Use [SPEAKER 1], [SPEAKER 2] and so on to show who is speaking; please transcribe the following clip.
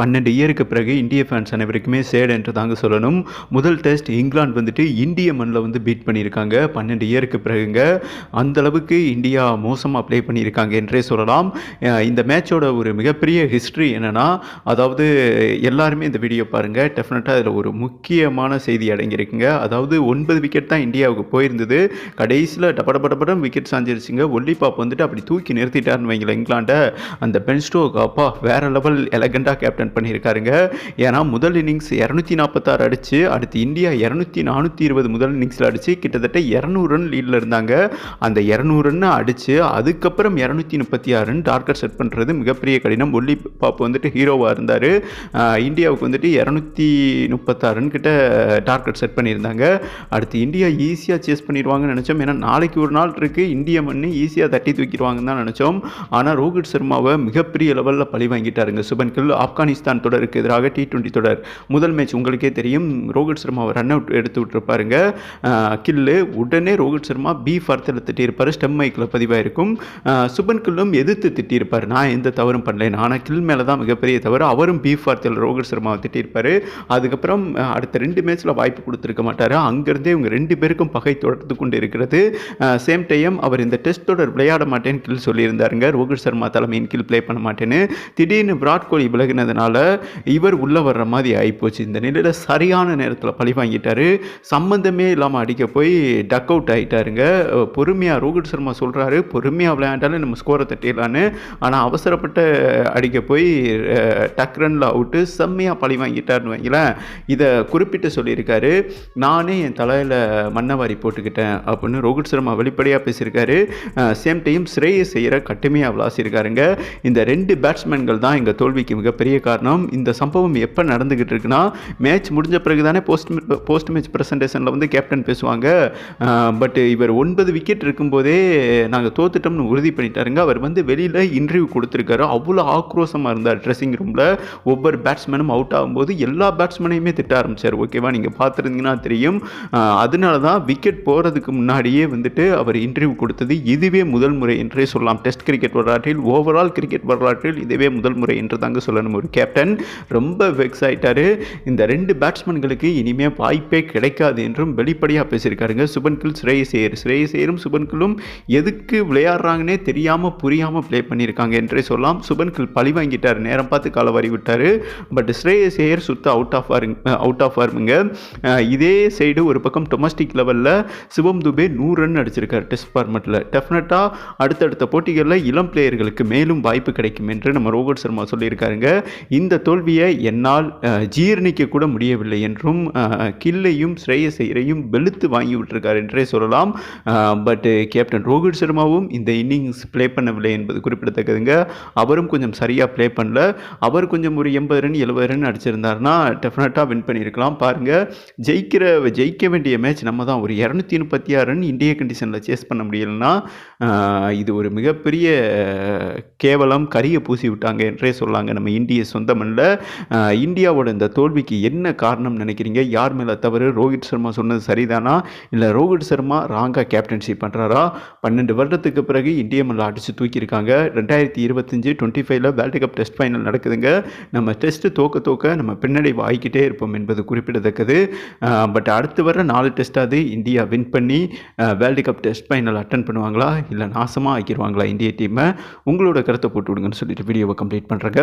[SPEAKER 1] பன்னெண்டு இயருக்கு பிறகு இந்திய ஃபேன்ஸ் அனைவருக்குமே சேட் என்று தாங்க சொல்லணும். முதல் டெஸ்ட் இங்கிலாந்து வந்துட்டு இந்திய மண்ணில் வந்து பீட் பண்ணியிருக்காங்க. பன்னெண்டு இயருக்கு பிறகுங்க அந்த அளவுக்கு இந்தியா மோசமாக ப்ளே பண்ணியிருக்காங்க என்றே சொல்லலாம். இந்த மேட்சோட ஒரு மிகப்பெரிய ஹிஸ்ட்ரி என்னென்னா அதாவது எல்லாருமே இந்த வீடியோ பாருங்கள் டெஃபினட்டாக அதில் ஒரு முக்கியமான செய்தி அடங்கியிருக்குங்க. அதாவது ஒன்பது விக்கெட் தான் இந்தியாவுக்கு போயிருந்தது. கடைசியில் டபடபடபடம் விக்கெட் சாஞ்சிருச்சுங்க. ஒல்லி பாப் வந்துட்டு அப்படி தூக்கி நிறுத்திட்டாருன்னு வைங்களேன் இங்கிலாண்டை அந்த பென் ஸ்டோக் அப்பா வேற லெவல் எலகண்டாக கேப்டன் பண்ணியிருக்காருங்க. ஏன்னா முதல் இன்னிங்ஸ் இரநூத்தி நாற்பத்தாறு அடிச்சு அடுத்து இந்தியா இரநூத்தி நானூற்றி இருபது முதல் இன்னிங்ஸில் அடிச்சு கிட்டத்தட்ட இரநூறு ரன் லீடில் இருந்தாங்க. அந்த இரநூறு ரன் அடித்து அதுக்கப்புறம் இரநூத்தி முப்பத்தி ஆறு ரன் டார்கெட் செட் பண்ணுறது மிகப்பெரிய கடினம். ஒல்லி பாப்பு வந்துட்டு ஹீரோவாக இருந்தார். இந்தியாவுக்கு வந்துட்டு இரநூத்தி முப்பத்தாறு ரன் கிட்ட டார்கெட் செட் பண்ணியிருந்தாங்க. அடுத்து இந்தியா ஈஸியாக சேஸ் பண்ணிடுவாங்கன்னு நினச்சோம். ஏன்னா நாளைக்கு ஒரு நாள் இருக்குது இந்திய மண்ணு ஈஸியாக தட்டி தூக்கிடுவாங்கன்னு தான் நினச்சோம். ஆனால் ரோஹித் சர்மாவை மிகப்பெரிய லெவலில் பழி வாங்கிட்டாருங்க. சுபன் கில் ஆப்கானிஸ்தான் தொடருக்கு எதிராக டி டுவெண்ட்டி தொடர். முதல் மேட்ச் உங்களுக்கே தெரியும். ரோஹித் சர்மாவை ரன் அவுட் எடுத்து விட்டுருப்பாருங்க கில்லு. உடனே ரோஹித் சர்மா பி ஃபர்த்தில் திட்டியிருப்பார். ஸ்டெம் மைக்கில் பதிவாயிருக்கும் சுபன் கில்லும் எதிர்த்து திட்டியிருப்பார். நான் எந்த தவறும் பண்ணல ஆனால் கில் மேலே தான் மிகப்பெரிய தவறு. அவரும் பி ஃபர்த்தில் ரோஹித் சர்மாவை திட்டியிருப்பார். அதுக்கப்புறம் அடுத்த ரெண்டு மேட்ச்சில் வாய்ப்பு கொடுத்துருக்க மாட்டார். அங்கேருந்தே இவங்க ரெண்டு பேருக்கும் பகை தொடர்ந்து கொண்டு இருக்கிறது. சேம் டைம் அவர் இந்த டெஸ்ட் தொடர் விளையாட மாட்டேன்னு கில் சொல்லியிருந்தாருங்க. ரோஹித் சர்மா தலைமையின் கீழ் ப்ளே பண்ண மாட்டேன்னு. திடீர்னு விராட் கோலி விலகினதுனால இவர் உள்ளே வர்ற மாதிரி ஆகிப்போச்சு இந்த நிலையில் சரியான நேரத்தில் பழி வாங்கிட்டார். சம்மந்தமே இல்லாமல் அடிக்க போய் டக் அவுட் ஆகிட்டாருங்க பொறுமையாக ரோஹித் சர்மா சொல்கிறாரு பொறுமையாக விளையாண்டாலும் நம்ம ஸ்கோரை தட்டிடலான்னு. ஆனால் அவசரப்பட்ட அடிக்க போய் டக் ரனில் அவுட்டு செம்மையாக பழி வாங்கிட்டாருன்னு வைங்களேன். இதை குறிப்பிட்டு சொல்லியிருக்காரு. நானே என் தலையில் மண்ணவாரி போட்டுக்கிட்டேன் அப்படின்னு ரோஹித் சர்மா வெளிப்படையாக பேசியிருக்காரு. சேம் டைம் ஸ்ரேயஸ் செய்கிற கட்டுமையாக விளாசியிருக்காருங்க இந்த ரெண்டு பேட்ஸ்மேன்கள் தான் எங்கள் தோல்விக்கு மிகப்பெரிய காரணம் இந்த சம்பவம் எப்போ நடந்துக்கிட்டு இருக்குன்னா மேட்ச் முடிஞ்ச பிறகு தானே போஸ்ட் போஸ்ட் மேட்ச் ப்ரெசன்டேஷனில் வந்து கேப்டன் பேசுவாங்க. பட் இவர் ஒன்பது விக்கெட் இருக்கும்போதே நாங்கள் தோத்துட்டோம்னு உறுதி பண்ணிட்டாருங்க. அவர் வந்து வெளியில் இன்டர்வியூ கொடுத்துருக்காரு. அவ்வளோ ஆக்ரோஷமாக இருந்தார் ட்ரெஸ்ஸிங் ரூமில் ஒவ்வொரு பேட்ஸ்மேனும் அவுட் ஆகும்போது எல்லா பேட்ஸ்மேனையுமே திட்ட ஆரம்பித்தார் ஓகேவா நீங்கள் பார்த்துருந்தீங்கன்னா தெரியும். அதனால தான் விக்கெட் போகிறதுக்கு முன்னாடியே வந்துட்டு அவர் இன்டர்வியூ கொடுத்தது இதுவே முதல் முறை என்றே சொல்லலாம். டெஸ்ட் கிரிக்கெட் வரலாற்றில் ஓவரால் கிரிக்கெட் வரலாற்றில் இதுவே முதல் முறை என்று தாங்க சொல்லணும். ஒரு கேப்டன் ரொம்ப வெக்ஸ் ஆயிட்டாரு இந்த ரெண்டு பேட்ஸ்மேன்களுக்கு இனிமேல் வாய்ப்பே கிடைக்காது என்றும் வெளிப்படையாக பேசியிருக்காருங்க. சுபன்கில் ஸ்ரேயஸ் ஐயர் ஸ்ரேயஸ் ஐயரும் எதுக்கு விளையாடுறாங்கன்னே தெரியாமல் புரியாமல் ப்ளே பண்ணியிருக்காங்க என்றே சொல்லலாம். சுபன்கில் பழி வாங்கிட்டார். நேரம் பார்த்து காலை வாரி விட்டார். பட் ஸ்ரேயஸ் ஐயர் சுத்த அவுட் ஆஃப் ஆர் அவுட் ஆஃப் ஆர்முங்க இதே சைடு ஒரு பக்கம் டொமஸ்டிக் லெவலில் சிவம் துபே நூறு ரன் அடிச்சிருக்காரு டெஸ்ட் ஃபார்மெட்டில் டெஃபினட்டாக அடுத்தடுத்த போட்டிகளில் இளம் பிளேயர்களுக்கு மேலும் வாய்ப்பு கிடைக்கும் என்று நம்ம ரோஹித் சர்மா சொல்லியிருக்காருங்க. இந்த தோல்வியை என்னால் ஜீர்ணிக்க ஜீரணிக்க கூட முடியவில்லை என்றும் கில்லையும் ஸ்ரேயஸ் ஐயரையும் வெளுத்து வாங்கி விட்டிருக்காரு என்றே சொல்லலாம். பட் கேப்டன் ரோஹித் சர்மாவும் இந்த இன்னிங்ஸ் ப்ளே பண்ணவில்லை என்பது குறிப்பிடத்தக்கதுங்க. அவரும் கொஞ்சம் சரியாக ப்ளே பண்ணல. அவர் கொஞ்சம் ஒரு எண்பது ரன் எழுபது ரன் அடிச்சிருந்தாருன்னா டெஃபினட்டாக வின் பண்ணியிருக்கலாம். பாருங்கள் ஜெயிக்கிற ஜெயிக்க வேண்டிய மேட்ச் நம்ம தான் ஒரு இரநூத்தி முப்பத்தி ஆறு ரன் இந்திய கண்டிஷனில் சேஸ் பண்ண முடியலன்னா இது ஒரு மிகப்பெரிய கேவலம் கரிய பூசி விட்டாங்க என்றே சொல்லாங்க நம்ம இந்திய சொந்த சொந்தமல்ல. இந்தியாவோட இந்த தோல்விக்கு என்ன காரணம் நினைக்கிறீங்க? யார் மேலே தவறு? ரோஹித் சர்மா சொன்னது சரிதானா? இல்லை ரோஹித் சர்மா ராங்காக கேப்டன்ஷிப் பண்ணுறாரா பன்னெண்டு வருடத்துக்கு பிறகு இந்திய மல்ல அடித்து தூக்கியிருக்காங்க. ரெண்டாயிரத்தி இருபத்தஞ்சு டுவெண்ட்டி ஃபைவ்ல வேர்ல்டு கப் டெஸ்ட் ஃபைனல் நடக்குதுங்க. நம்ம டெஸ்ட்டு தோக்க தோக்க நம்ம பின்னடைவு ஆகிக்கிட்டே இருப்போம் என்பது குறிப்பிடத்தக்கது. பட் அடுத்து வர நாலு டெஸ்ட்டாவது இந்தியா வின் பண்ணி world cup test final attend பண்ணுவாங்களா? இல்லை நாசமாக ஆக்கிடுவாங்களா இந்திய டீமை உங்களோட கருத்தை போட்டு விடுங்கன்னு சொல்லிட்டு வீடியோவை கம்ப்ளீட் பண்ணுறேங்க